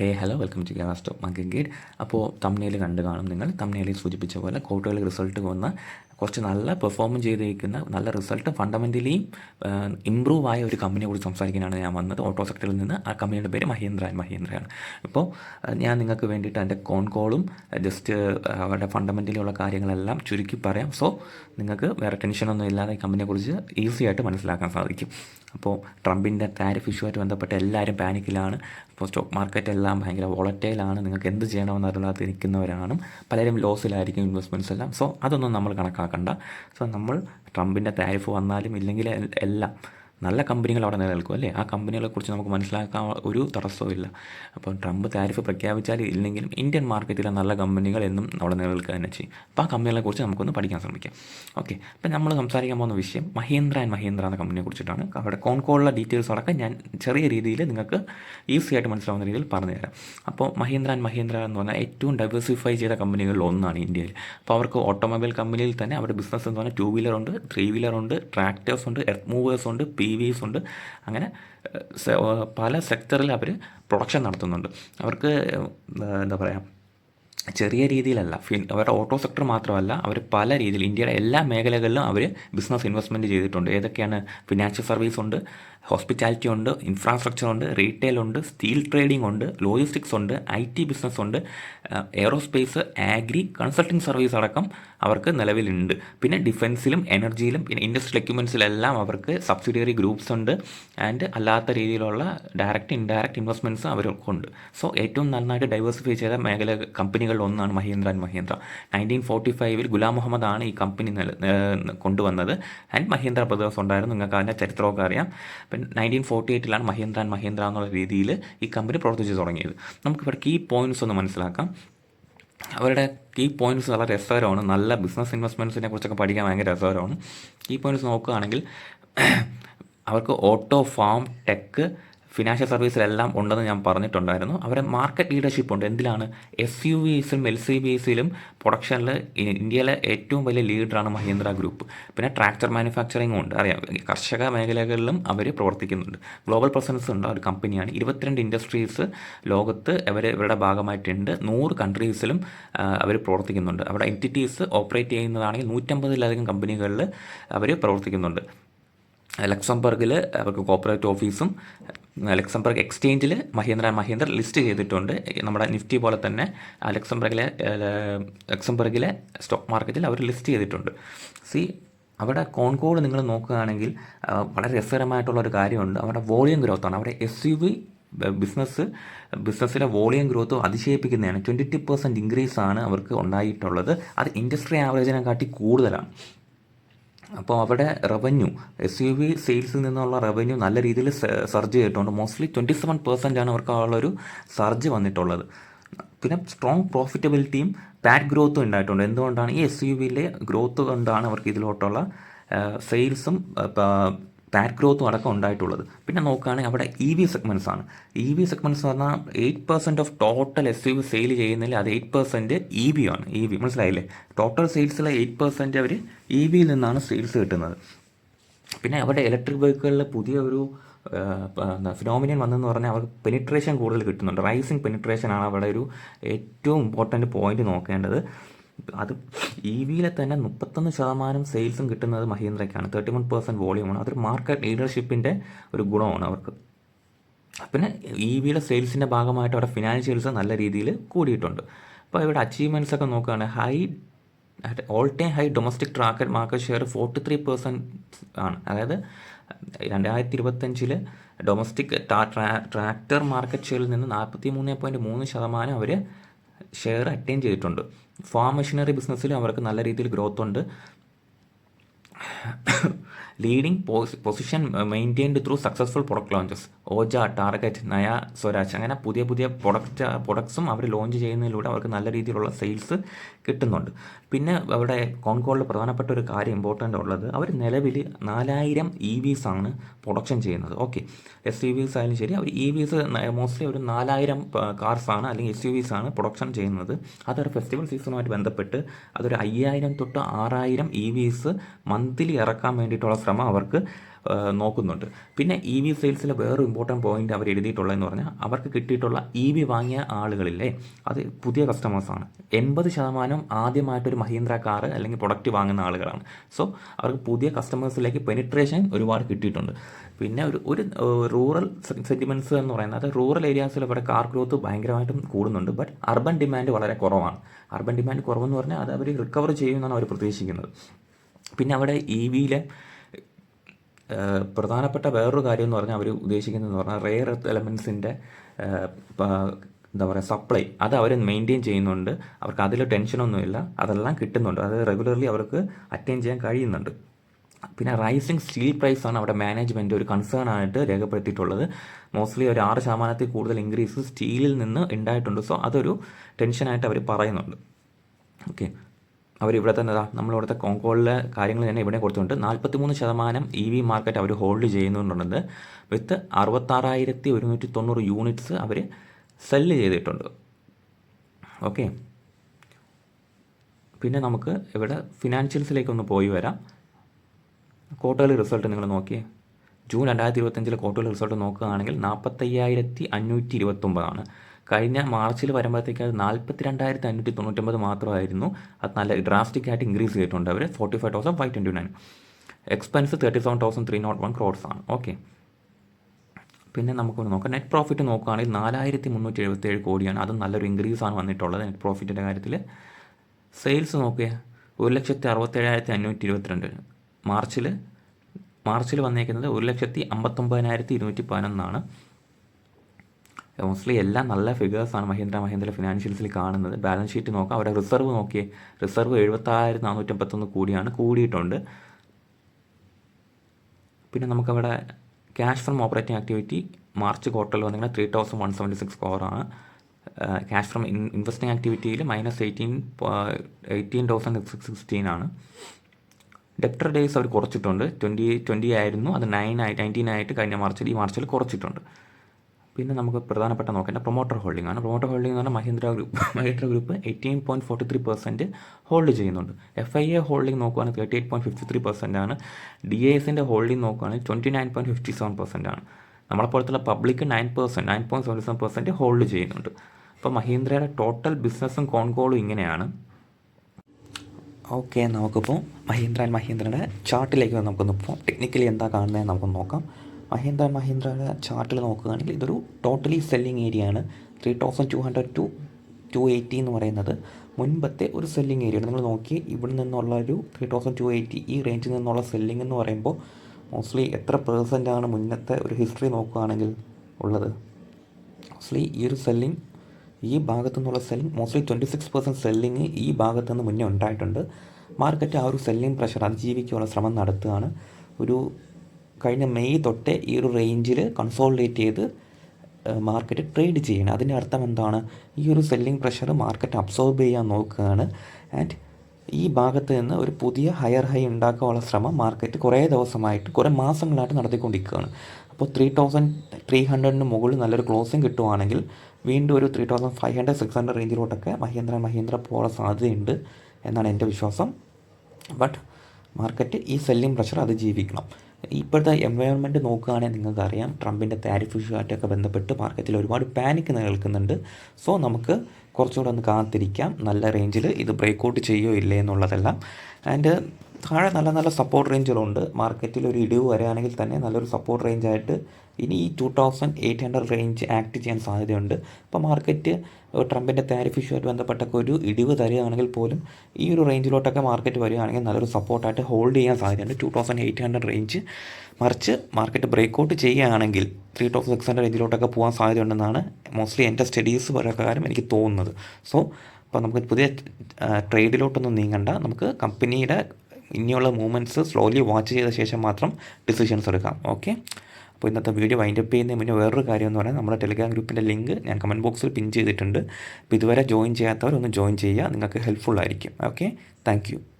Hey hello welcome to gas marking guide അപ്പോൾ തമ്നയിൽ കണ്ടു കാണും നിങ്ങൾ. തമ്നയിൽ സൂചിപ്പിച്ച പോലെ കോട്ടുകളിൽ റിസൾട്ട് വന്ന കുറച്ച് നല്ല പെർഫോം ചെയ്തിരിക്കുന്ന നല്ല റിസൾട്ട് ഫണ്ടമെന്റലി ഇമ്പ്രൂവ് ആയ ഒരു കമ്പനിയെ കുറിച്ച് സംസാരിക്കാനാണ് ഞാൻ വന്നത്. ഓട്ടോ സെക്ടറിൽ നിന്ന് ആ കമ്പനിയുടെ പേര് മഹീന്ദ്ര ആൻഡ് മഹീന്ദ്രയാണ് ഇപ്പോൾ ഞാൻ നിങ്ങൾക്ക് വേണ്ടിയിട്ട് അതിന്റെ കോൺ കോളും ജസ്റ്റ് അവരുടെ ഫണ്ടമെന്റലി ഉള്ള കാര്യങ്ങളെല്ലാം ചുരുക്കി പറയാം. സോ നിങ്ങൾക്ക് വേറെ ടെൻഷനൊന്നും ഇല്ലാതെ ഈ കമ്പനിയെക്കുറിച്ച് ഈസി ആയിട്ട് മനസ്സിലാക്കാൻ സാധിക്കും. അപ്പോൾ ട്രംപിന്റെ താരിഫ് ഇഷ്യൂമായിട്ട് ബന്ധപ്പെട്ട് എല്ലാവരും പാനിക്കിലാണ് ഇപ്പോൾ സ്റ്റോക്ക് മാർക്കറ്റ് എല്ലാം ഭയങ്കര വോളറ്റൈലാണ് നിങ്ങൾക്ക് എന്ത് ചെയ്യണമെന്ന് അറിയാതെ നിൽക്കുന്നവരാണ് പലരും ലോസിലായിരിക്കും ഇൻവെസ്റ്റ്മെന്റ്സ് എല്ലാം. സോ അതൊന്നും നമ്മൾ കണക്കാക്കണ്ട സോ നമ്മൾ ട്രംപിന്റെ താരിഫ് വന്നാലും ഇല്ലെങ്കിൽ എല്ലാം നല്ല കമ്പനികൾ അവിടെ നിലനിൽക്കും അല്ലേ? ആ കമ്പനികളെ കുറിച്ച് നമുക്ക് മനസ്സിലാക്കാൻ ഒരു തടസ്സവും ഇല്ല. അപ്പോൾ ട്രംപ് താരിഫ് പ്രഖ്യാപിച്ചാൽ ഇല്ലെങ്കിലും ഇന്ത്യൻ മാർക്കറ്റിലെ നല്ല കമ്പനികൾ എന്നും അവിടെ നിലനിൽക്കുക തന്നെ ചെയ്യും. അപ്പോൾ ആ കമ്പനികളെ കുറിച്ച് നമുക്കൊന്ന് പഠിക്കാൻ ശ്രമിക്കാം. ഓക്കെ. അപ്പം നമ്മൾ സംസാരിക്കാൻ പോകുന്ന വിഷയം മഹീന്ദ്ര ആൻഡ് മഹീന്ദ്ര എന്ന കമ്പനിയെ കുറിച്ചിട്ടാണ് അവിടെ കോൺകോളിലെ ഡീറ്റെയിൽസ് അടക്കം ഞാൻ ചെറിയ രീതിയിൽ നിങ്ങൾക്ക് ഈസി ആയിട്ട് മനസ്സിലാവുന്ന രീതിയിൽ പറഞ്ഞുതരാം അപ്പോൾ മഹീന്ദ്ര ആൻഡ് മഹീന്ദ്ര എന്ന് പറഞ്ഞാൽ ഏറ്റവും ഡൈവേഴ്സിഫൈ ചെയ്ത കമ്പനികളിൽ ഒന്നാണ് ഇന്ത്യയിൽ. അപ്പോൾ അവർക്ക് ഓട്ടോമൊബൈൽ കമ്പനിയിൽ തന്നെ അവരുടെ ബിസിനസ് എന്ന് പറഞ്ഞാൽ ടൂ വീലർ ഉണ്ട് ത്രീ വീലർ ഉണ്ട് ട്രാക്ടേഴ്സ് ഉണ്ട് എർത്ത് മൂവേഴ്സ് ഉണ്ട് പി വിസ് ഉണ്ട്. അങ്ങനെ പല സെക്ടറിൽ അവർ പ്രൊഡക്ഷൻ നടത്തുന്നുണ്ട്. അവർക്ക് എന്താ പറയുക ചെറിയ രീതിയിലല്ല ഫിൻ അവരുടെ ഓട്ടോ സെക്ടർ മാത്രമല്ല അവർ പല രീതിയിൽ ഇന്ത്യയുടെ എല്ലാ മേഖലകളിലും അവർ ബിസിനസ് ഇൻവെസ്റ്റ്മെന്റ് ചെയ്തിട്ടുണ്ട്. ഏതൊക്കെയാണ് ഫിനാൻഷ്യൽ സർവീസ് ഉണ്ട് ഹോസ്പിറ്റാലിറ്റി ഉണ്ട് ഇൻഫ്രാസ്ട്രക്ചർ ഉണ്ട് റീറ്റെയിൽ ഉണ്ട് സ്റ്റീൽ ട്രേഡിംഗ് ഉണ്ട് ലോജിസ്റ്റിക്സ് ഉണ്ട് ഐ ടി ബിസിനസ് ഉണ്ട് എയറോസ്പേസ് ആഗ്രി കൺസൾട്ടിംഗ് സർവീസ് അടക്കം അവർക്ക് നിലവിലുണ്ട്. പിന്നെ ഡിഫൻസിലും എനർജിയിലും പിന്നെ ഇൻഡസ്ട്രിയൽ എക്യുപ്മെന്റ്സിലെല്ലാം അവർക്ക് സബ്സിഡിയറി ഗ്രൂപ്പ്സ് ഉണ്ട്. ആൻഡ് അല്ലാത്ത രീതിയിലുള്ള ഡയറക്റ്റ് ഇൻഡയറക്റ്റ് ഇൻവെസ്റ്റ്മെന്റ്സ് അവർക്കുണ്ട് സോ ഏറ്റവും നന്നായിട്ട് ഡൈവേഴ്സിഫൈ ചെയ്ത മേഖല കമ്പനികളിൽ ഒന്നാണ് Mahindra and Mahindra. Nineteen forty ഫൈവിൽ ഗുലാം മുഹമ്മദ് ആണ് ഈ കമ്പനി കൊണ്ടുവന്നത്. ആൻഡ് മഹീന്ദ്ര ബ്രദേഴ്സ് ഉണ്ടായിരുന്നു. നിങ്ങൾക്ക് അതിന്റെ ചരിത്രമൊക്കെ അറിയാം. നയന്റീൻ ഫോർട്ടി എയ്റ്റിലാണ് മഹീന്ദ്ര ആൻഡ് മഹീന്ദ്ര എന്നുള്ള രീതിയിൽ ഈ കമ്പനി പ്രവർത്തിച്ച് തുടങ്ങിയത്. നമുക്കിവിടെ കീ പോയിന്റ്സ് ഒന്ന് മനസ്സിലാക്കാം. അവരുടെ കീ പോയിന്റ്സ് വളരെ രസകരമാണ്. നല്ല ബിസിനസ് ഇൻവെസ്റ്റ്മെന്റ്സിനെ കുറിച്ചൊക്കെ പഠിക്കാൻ ഭയങ്കര രസകരമാണ്. കീ പോയിന്റ്സ് നോക്കുകയാണെങ്കിൽ അവർക്ക് ഓട്ടോ ഫാം ടെക്ക് ഫിനാൻഷ്യൽ സർവീസിലെല്ലാം ഉണ്ടെന്ന് ഞാൻ പറഞ്ഞിട്ടുണ്ടായിരുന്നു. അവരെ മാർക്കറ്റ് ലീഡർഷിപ്പ് ഉണ്ട്. എന്തിലാണ്? എസ് യു വിസിലും എൽ സി വിസിലും പ്രൊഡക്ഷനിൽ ഇന്ത്യയിലെ ഏറ്റവും വലിയ ലീഡറാണ് മഹീന്ദ്ര ഗ്രൂപ്പ്. പിന്നെ ട്രാക്ടർ മാനുഫാക്ചറിങ്ങും ഉണ്ട്. അറിയാം. കർഷക മേഖലകളിലും അവർ പ്രവർത്തിക്കുന്നുണ്ട്. ഗ്ലോബൽ പ്രസൻസ് ഉണ്ട് ഒരു കമ്പനിയാണ് ഇരുപത്തിരണ്ട് ഇൻഡസ്ട്രീസ് ലോകത്ത് അവർ ഇവരുടെ ഭാഗമായിട്ടുണ്ട്. നൂറ് കൺട്രീസിലും അവർ പ്രവർത്തിക്കുന്നുണ്ട്. അവിടെ എന്റിറ്റീസ് ഓപ്പറേറ്റ് ചെയ്യുന്നതാണെങ്കിൽ നൂറ്റമ്പതിലധികം കമ്പനികളിൽ അവർ പ്രവർത്തിക്കുന്നുണ്ട്. ലക്സംബർഗിൽ അവർക്ക് കോപ്പറേറ്റ് ഓഫീസും ലക്സംബർഗ് എക്സ്ചേഞ്ചിൽ മഹീന്ദ്ര ആൻഡ് മഹീന്ദ്ര ലിസ്റ്റ് ചെയ്തിട്ടുണ്ട്. നമ്മുടെ നിഫ്റ്റി പോലെ തന്നെ ലക്സംബർഗിലെ ലക്സംബർഗിലെ സ്റ്റോക്ക് മാർക്കറ്റിൽ അവർ ലിസ്റ്റ് ചെയ്തിട്ടുണ്ട്. സി അവിടെ കോൺകോഡ് നിങ്ങൾ നോക്കുകയാണെങ്കിൽ വളരെ രസകരമായിട്ടുള്ള ഒരു കാര്യമുണ്ട്. അവിടെ വോളിയം ഗ്രോത്താണ്. അവിടെ എസ് യു വി ബിസിനസ് ബിസിനസ്സിലെ വോളിയം ഗ്രോത്ത് അതിശയിപ്പിക്കുന്നതാണ്. ട്വന്റി ടു പെർസെന്റ് ഇൻക്രീസ് ആണ് അവർക്ക് ഉണ്ടായിട്ടുള്ളത്. അത് ഇൻഡസ്ട്രി ആവറേജിനെ കാട്ടി കൂടുതലാണ്. അപ്പോൾ അവിടെ റവന്യൂ എസ് യു വി സെയിൽസിൽ നിന്നുള്ള റവന്യൂ നല്ല രീതിയിൽ സർജ് ചെയ്തിട്ടുണ്ട്. മോസ്റ്റ്ലി ട്വന്റി സെവൻ പെർസെന്റ് ആണ് അവർക്ക് ഉള്ളൊരു സർജ് വന്നിട്ടുള്ളത്. പിന്നെ സ്ട്രോങ് പ്രോഫിറ്റബിലിറ്റിയും പാറ്റ് ഗ്രോത്തും ഉണ്ടായിട്ടുണ്ട്. എന്തുകൊണ്ടാണ് ഈ എസ് യു വിയിലെ ഗ്രോത്ത് കൊണ്ടാണ് അവർക്ക് ഇതിലോട്ടുള്ള സെയിൽസും പാറ്റ് ഗ്രോത്തും അടക്കം ഉണ്ടായിട്ടുള്ളത്. പിന്നെ നോക്കുകയാണെങ്കിൽ അവിടെ ഇ വി സെഗ്മെന്റ്സ് ആണ്. ഇ വി സെഗ്മെന്റ്സ് എന്ന് പറഞ്ഞാൽ eight percent of total S U V sale ചെയ്യുന്നതിൽ അത് എയ്റ്റ് പെർസെന്റ് ഇ വി ആണ്. ഇ വി മനസ്സിലായില്ലേ? ടോട്ടൽ സെയിൽസിലെ എയ്റ്റ് പെർസെന്റ് അവർ ഇ വിയിൽ നിന്നാണ് സെയിൽസ് കിട്ടുന്നത്. പിന്നെ അവിടെ ഇലക്ട്രിക് വെഹിക്കിളിൽ പുതിയ ഒരു ഫിനോമിനിയൻ വന്നെന്ന് പറഞ്ഞാൽ അവർക്ക് പെനിട്രേഷൻ കൂടുതൽ കിട്ടുന്നുണ്ട്. റൈസിങ് പെനിട്രേഷൻ ആണ് അവിടെ ഒരു ഏറ്റവും ഇമ്പോർട്ടന്റ് പോയിന്റ് നോക്കേണ്ടത്. അത് ഇ വിയിലെ തന്നെ മുപ്പത്തൊന്ന് ശതമാനം സെയിൽസും കിട്ടുന്നത് മഹീന്ദ്രയ്ക്കാണ്. തേർട്ടി വൺ പെർസെന്റ് വോളിയമാണ് അതൊരു മാർക്കറ്റ് ലീഡർഷിപ്പിന്റെ ഒരു ഗുണമാണ് അവർക്ക്. പിന്നെ ഇ വിയുടെ സെയിൽസിന്റെ ഭാഗമായിട്ട് അവിടെ ഫിനാൻഷ്യൽസ് നല്ല രീതിയിൽ കൂടിയിട്ടുണ്ട്. അപ്പോൾ ഇവിടെ അച്ചീവ്മെന്റ്സ് ഒക്കെ നോക്കുകയാണെങ്കിൽ high all time high domestic tractor market share forty three percent ആണ്. അതായത് രണ്ടായിരത്തി ഇരുപത്തഞ്ചിൽ ഡൊമസ്റ്റിക് ട്രാക്ടർ മാർക്കറ്റ് ഷെയറിൽ നിന്ന് നാൽപ്പത്തി മൂന്ന് പോയിന്റ് മൂന്ന് ശതമാനം അവർ ഷെയർ അറ്റൈൻ ചെയ്തിട്ടുണ്ട്. ഫാം മെഷീനറി ബിസിനസ്സിൽ അവർക്ക് നല്ല രീതിയിൽ ഗ്രോത്ത് ഉണ്ട്. Leading position maintained through successful product launches Oja target നയ സ്വരാജ് അങ്ങനെ പുതിയ പുതിയ പ്രൊഡക്റ്റ് പ്രൊഡക്ട്സും അവർ ലോഞ്ച് ചെയ്യുന്നതിലൂടെ അവർക്ക് നല്ല രീതിയിലുള്ള സെയിൽസ് കിട്ടുന്നുണ്ട്. പിന്നെ അവിടെ കോൺകോളിൽ പ്രധാനപ്പെട്ട ഒരു കാര്യം ഇമ്പോർട്ടന്റ് ഉള്ളത് അവർ നിലവിൽ നാലായിരം ഇ വിസ് ആണ് പ്രൊഡക്ഷൻ ചെയ്യുന്നത്. ഓക്കെ എസ് യു വിസ് ആയാലും ശരി അവർ ഇ വിസ് മോസ്റ്റ്ലി ഒരു നാലായിരം കാർസാണ് ആണ് അല്ലെങ്കിൽ എസ് യു വിസ് ആണ് പ്രൊഡക്ഷൻ ചെയ്യുന്നത്. അതൊരു ഫെസ്റ്റിവൽ സീസണുമായിട്ട് ബന്ധപ്പെട്ട് അതൊരു അയ്യായിരം തൊട്ട് ആറായിരം ഇ വിസ് മന്ത്ലി ഇറക്കാൻ വേണ്ടിയിട്ടുള്ള ശ്രമം അവർക്ക് നോക്കുന്നുണ്ട്. പിന്നെ ഇ വി സെയിൽസിലെ വേറൊരു ഇമ്പോർട്ടന്റ് പോയിന്റ് അവർ എഴുതിയിട്ടുള്ളതെന്ന് പറഞ്ഞാൽ അവർക്ക് കിട്ടിയിട്ടുള്ള ഇ വി വാങ്ങിയ ആളുകളില്ലേ അത് പുതിയ കസ്റ്റമേഴ്സാണ് എൺപത് ശതമാനം ആദ്യമായിട്ടൊരു മഹീന്ദ്ര കാറ് അല്ലെങ്കിൽ പ്രൊഡക്റ്റ് വാങ്ങുന്ന ആളുകളാണ്. സോ അവർക്ക് പുതിയ കസ്റ്റമേഴ്സിലേക്ക് പെനിട്രേഷൻ ഒരുപാട് കിട്ടിയിട്ടുണ്ട്. പിന്നെ ഒരു ഒരു റൂറൽ സെന്റിമെന്റ്സ് എന്ന് പറയുന്നത് റൂറൽ ഏരിയാസിൽ ഇവിടെ കാർ ഗ്രോത്ത് ഭയങ്കരമായിട്ടും കൂടുന്നുണ്ട്. ബട്ട് അർബൻ ഡിമാൻഡ് വളരെ കുറവാണ്. അർബൻ ഡിമാൻഡ് കുറവെന്ന് പറഞ്ഞാൽ അത് അവർ റിക്കവർ ചെയ്യുമെന്നാണ് അവർ പ്രതീക്ഷിക്കുന്നത്. പിന്നെ അവിടെ ഇ വിയിലെ പ്രധാനപ്പെട്ട വേറൊരു കാര്യം എന്ന് പറഞ്ഞാൽ അവർ ഉദ്ദേശിക്കുന്നതെന്ന് പറഞ്ഞാൽ റെയർ എർത്ത് എലമെൻസിന്റെ എന്താ പറയുക സപ്ലൈ അത് അവർ മെയിന്റെയിൻ ചെയ്യുന്നുണ്ട്. അവർക്ക് അതിൽ ടെൻഷനൊന്നുമില്ല അതെല്ലാം കിട്ടുന്നുണ്ട്. അത് റെഗുലർലി അവർക്ക് അറ്റൈൻ ചെയ്യാൻ കഴിയുന്നുണ്ട്. പിന്നെ റൈസിങ് സ്റ്റീൽ പ്രൈസ് ആണ് അവിടെ മാനേജ്മെന്റ് ഒരു കൺസേൺ ആയിട്ട് രേഖപ്പെടുത്തിയിട്ടുള്ളത്. മോസ്റ്റ്ലി ഒരു ആറ് ശതമാനത്തിൽ കൂടുതൽ ഇൻക്രീസ് സ്റ്റീലിൽ നിന്ന് ഉണ്ടായിട്ടുണ്ട്. സോ അതൊരു ടെൻഷനായിട്ട് അവർ പറയുന്നുണ്ട്. ഓക്കെ അവർ ഇവിടെ തന്നെ നമ്മളിവിടുത്തെ കോങ്കോളിലെ കാര്യങ്ങൾ തന്നെ ഇവിടെ കൊടുത്തിട്ടുണ്ട്. നാൽപ്പത്തിമൂന്ന് ശതമാനം ഇ വി മാർക്കറ്റ് അവർ ഹോൾഡ് ചെയ്യുന്നുണ്ടെന്ന് വിത്ത് അറുപത്താറായിരത്തി ഒരുന്നൂറ്റി തൊണ്ണൂറ് യൂണിറ്റ്സ് അവർ സെല്ല് ചെയ്തിട്ടുണ്ട്. ഓക്കെ. പിന്നെ നമുക്ക് ഇവിടെ ഫിനാൻഷ്യൽസിലേക്കൊന്ന് പോയി വരാം. ക്വാർട്ടർലി റിസൾട്ട് നിങ്ങൾ നോക്കിയേ ജൂൺ രണ്ടായിരത്തി ഇരുപത്തഞ്ചിലെ ക്വാർട്ടർലി റിസൾട്ട് നോക്കുകയാണെങ്കിൽ നാൽപ്പത്തയ്യായിരത്തി അഞ്ഞൂറ്റി ഇരുപത്തൊമ്പതാണ്. കഴിഞ്ഞ മാർച്ചിൽ വരുമ്പോഴത്തേക്ക് അത് നാൽപ്പത്തി രണ്ടായിരത്തി അഞ്ഞൂറ്റി തൊണ്ണൂറ്റൊമ്പത് മാത്രമായിരുന്നു. അത് നല്ല ഡ്രാസ്റ്റിക് ആയിട്ട് ഇൻക്രീസ് ചെയ്തിട്ടുണ്ട് അവർ forty five thousand five twenty nine expense thirty seven thousand three nought one crores ആണ്. ഓക്കെ പിന്നെ നമുക്ക് നോക്കാം. നെറ്റ് പ്രോഫിറ്റ് നോക്കുകയാണെങ്കിൽ നാലായിരത്തി മുന്നൂറ്റി എഴുപത്തേഴ് കോടിയാണ്. അതും നല്ലൊരു ഇൻക്രീസ് ആണ് വന്നിട്ടുള്ളത് നെറ്റ് പ്രോഫിറ്റിന്റെ കാര്യത്തിൽ സെയിൽസ് നോക്കിയാൽ ഒരു ലക്ഷത്തി അറുപത്തേഴായിരത്തി അഞ്ഞൂറ്റി ഇരുപത്തിരണ്ട് മാർച്ചിൽ മാർച്ചിൽ വന്നേക്കുന്നത് ഒരു ലക്ഷത്തി അമ്പത്തൊമ്പതിനായിരത്തി ഇരുന്നൂറ്റി പതിനൊന്നാണ് മോസ്റ്റ്ലി എല്ലാം നല്ല ഫിഗേഴ്സാണ് മഹീന്ദ്ര. മഹീന്ദ്ര ഫിനാൻഷ്യൽസിൽ കാണുന്നത്. ബാലൻസ് ഷീറ്റ് നോക്കാം. അവിടെ റിസർവ് നോക്കിയേ. റിസർവ് എഴുപത്തായിരത്തി നാനൂറ്റമ്പത്തൊന്ന് കൂടിയാണ് കൂടിയിട്ടുണ്ട്. പിന്നെ നമുക്കവിടെ cash from operating activity March ക്വാർട്ടറിൽ വന്നിങ്ങനെ three thousand one seventy six സ്കോറാണ് cash from in investing ആക്ടിവിറ്റിയിൽ minus eighteen eighteen thousand six sixteen ആണ്. ഡെപ്റ്റർ ഡേയ്സ് അവർ കുറച്ചിട്ടുണ്ട്. ട്വന്റി ട്വന്റി ആയിരുന്നു. അത് നയൻ ആയി നയന്റീൻ ആയിട്ട് കഴിഞ്ഞ മാർച്ചിൽ ഈ മാർച്ചിൽ കുറച്ചിട്ടുണ്ട്. പിന്നെ നമുക്ക് പ്രധാനപ്പെട്ട നോക്കേണ്ട പ്രൊമോട്ടർ ഹോൾഡിംഗ് ആണ്. പ്രൊമോട്ടർ ഹോൾഡിംഗ് എന്ന് പറഞ്ഞാൽ Mahindra group Mahindra group eighteen point forty three percent hold ചെയ്യുന്നുണ്ട്. എഫ് ഐ എ ഹോൾഡിംഗ് നോക്കുകയാണെങ്കിൽ thirty eight point fifty three percent ആണ്. ഡി എ എസിന്റെ ഹോൾഡിംഗ് നോക്കുകയാണെങ്കിൽ twenty nine point fifty seven percent ആണ്. നമ്മളെപ്പോലത്തുള്ള public nine percent nine point seventy seven percent hold ചെയ്യുന്നുണ്ട്. അപ്പോൾ മഹീന്ദ്രയുടെ total ബിസിനസ്സും കോൺകോളും ഇങ്ങനെയാണ്. ഓക്കെ നമുക്കിപ്പോൾ മഹീന്ദ്ര ആൻഡ് മഹീന്ദ്രയുടെ ചാർട്ടിലേക്ക് നമുക്കൊന്ന് ടെക്നിക്കലി എന്താ കാണുന്നത് നമുക്ക് നോക്കാം. മഹീന്ദ്ര ആൻഡ് മഹീന്ദ്രയുടെ ചാർട്ടിൽ നോക്കുകയാണെങ്കിൽ ഇതൊരു ടോട്ടലി സെല്ലിംഗ് ഏരിയ ആണ്. Three thousand two hundred to two eighty എന്ന് പറയുന്നത്. മുൻപത്തെ ഒരു സെല്ലിംഗ് ഏരിയ നിങ്ങൾ നോക്കി ഇവിടെ നിന്നുള്ള ഒരു ത്രീ തൗസൻഡ് ടു എയ്റ്റി ഈ റേഞ്ചിൽ നിന്നുള്ള സെല്ലിംഗ് എന്ന് പറയുമ്പോൾ മോസ്റ്റ്ലി എത്ര പേഴ്സന്റ് ആണ് മുന്നത്തെ ഒരു ഹിസ്റ്ററി നോക്കുകയാണെങ്കിൽ ഉള്ളത്? മോസ്റ്റ്ലി ഈ ഒരു സെല്ലിംഗ് ഈ ഭാഗത്തു നിന്നുള്ള selling mostly twenty six percent selling ഈ ഭാഗത്തു നിന്ന് മുന്നേ ഉണ്ടായിട്ടുണ്ട്. മാർക്കറ്റ് ആ ഒരു സെല്ലിംഗ് പ്രഷർ അതിജീവിക്കാനുള്ള ശ്രമം നടത്തുകയാണ്. ഒരു കഴിഞ്ഞ മെയ് തൊട്ടേ ഈ ഒരു റേഞ്ചിൽ കൺസോളിഡേറ്റ് ചെയ്ത് മാർക്കറ്റ് ട്രേഡ് ചെയ്യണം. അതിന്റെ അർത്ഥം എന്താണ്? ഈ ഒരു സെല്ലിംഗ് പ്രഷർ മാർക്കറ്റ് അബ്സോർബ് ചെയ്യാൻ നോക്കുകയാണ്. ആൻഡ് ഈ ഭാഗത്ത് നിന്ന് ഒരു പുതിയ ഹയർ ഹൈ ഉണ്ടാക്കാനുള്ള ശ്രമം മാർക്കറ്റ് കുറേ ദിവസമായിട്ട് കുറേ മാസങ്ങളായിട്ട് നടത്തിക്കൊണ്ടിരിക്കുകയാണ്. അപ്പോൾ ത്രീ തൗസൻഡ് ത്രീ ഹൺഡ്രഡിന് മുകളിൽ നല്ലൊരു ക്ലോസിങ് കിട്ടുവാണെങ്കിൽ വീണ്ടും ഒരു three thousand five hundred six hundred റേഞ്ചിലോട്ടൊക്കെ Mahindra Mahindra പോകാൻ സാധ്യതയുണ്ട് എന്നാണ് എന്റെ വിശ്വാസം. ബട്ട് മാർക്കറ്റ് ഈ സെല്ലിംഗ് പ്രഷർ അത് ജീവിക്കണം. ഇപ്പോഴത്തെ എൻവയോൺമെന്റ് നോക്കുകയാണെങ്കിൽ നിങ്ങൾക്കറിയാം ട്രംപിന്റെ താരിഫ് ഇഷ്യൂ ആയിട്ടൊക്കെ ബന്ധപ്പെട്ട് മാർക്കറ്റിൽ ഒരുപാട് പാനിക്ക് നിലനിൽക്കുന്നുണ്ട്. സോ നമുക്ക് കുറച്ചുകൂടെ ഒന്ന് കാത്തിരിക്കാം. നല്ല റേഞ്ചിൽ ഇത് ബ്രേക്ക് ഔട്ട് ചെയ്യുമോ ഇല്ലേ എന്നുള്ളതെല്ലാം. ആൻഡ് താഴെ നല്ല നല്ല സപ്പോർട്ട് റേഞ്ചുകളുണ്ട് മാർക്കറ്റിൽ ഒരു ഇടിവ് വരികയാണെങ്കിൽ തന്നെ നല്ലൊരു സപ്പോർട്ട് റേഞ്ചായിട്ട് ഇനി ഈ two thousand eight hundred range act ചെയ്യാൻ സാധ്യതയുണ്ട്. അപ്പോൾ മാർക്കറ്റ് ട്രംപിന്റെ താരിഫ് ഇഷ്യൂമായിട്ട് ബന്ധപ്പെട്ടൊക്കെ ഒരു ഇടിവ് തരികയാണെങ്കിൽ പോലും ഈ ഒരു റേഞ്ചിലോട്ടൊക്കെ മാർക്കറ്റ് വരികയാണെങ്കിൽ നല്ലൊരു സപ്പോർട്ടായിട്ട് ഹോൾഡ് ചെയ്യാൻ സാധ്യതയുണ്ട്. Two thousand eight hundred range മറിച്ച് മാർക്കറ്റ് ബ്രേക്ക് ഔട്ട് ചെയ്യുകയാണെങ്കിൽ ത്രീ തൗസൻഡ് സിക്സ് ഹൺഡ്രഡ് റേഞ്ചിലോട്ടൊക്കെ പോകാൻ സാധ്യതയുണ്ടെന്നാണ് മോസ്റ്റ്ലി എന്റെ സ്റ്റഡീസ് പ്രകാരം എനിക്ക് തോന്നുന്നത്. സോ അപ്പോൾ നമുക്ക് പുതിയ ട്രേഡിലോട്ടൊന്നും നീങ്ങണ്ട. നമുക്ക് കമ്പനിയുടെ ഇനിയുള്ള മൂവ്മെന്റ്സ് സ്ലോലി വാച്ച് ചെയ്ത ശേഷം മാത്രം ഡിസിഷൻസ് എടുക്കാം. ഓക്കെ അപ്പോൾ ഇന്നത്തെ വീഡിയോ വൈൻഡ് അപ്പ് ചെയ്യുന്നതിന് മുന്നേ വേറൊരു കാര്യം എന്ന് പറഞ്ഞാൽ നമ്മുടെ ടെലിഗ്രാം ഗ്രൂപ്പിന്റെ ലിങ്ക് ഞാൻ കമന്റ് ബോക്സിൽ പിൻ ചെയ്തിട്ടുണ്ട്. അപ്പോൾ ഇതുവരെ ജോയിൻ ചെയ്യാത്തവർ ഒന്ന് ജോയിൻ ചെയ്യുക. നിങ്ങൾക്ക് ഹെൽപ്ഫുൾ ആയിരിക്കും. Okay thank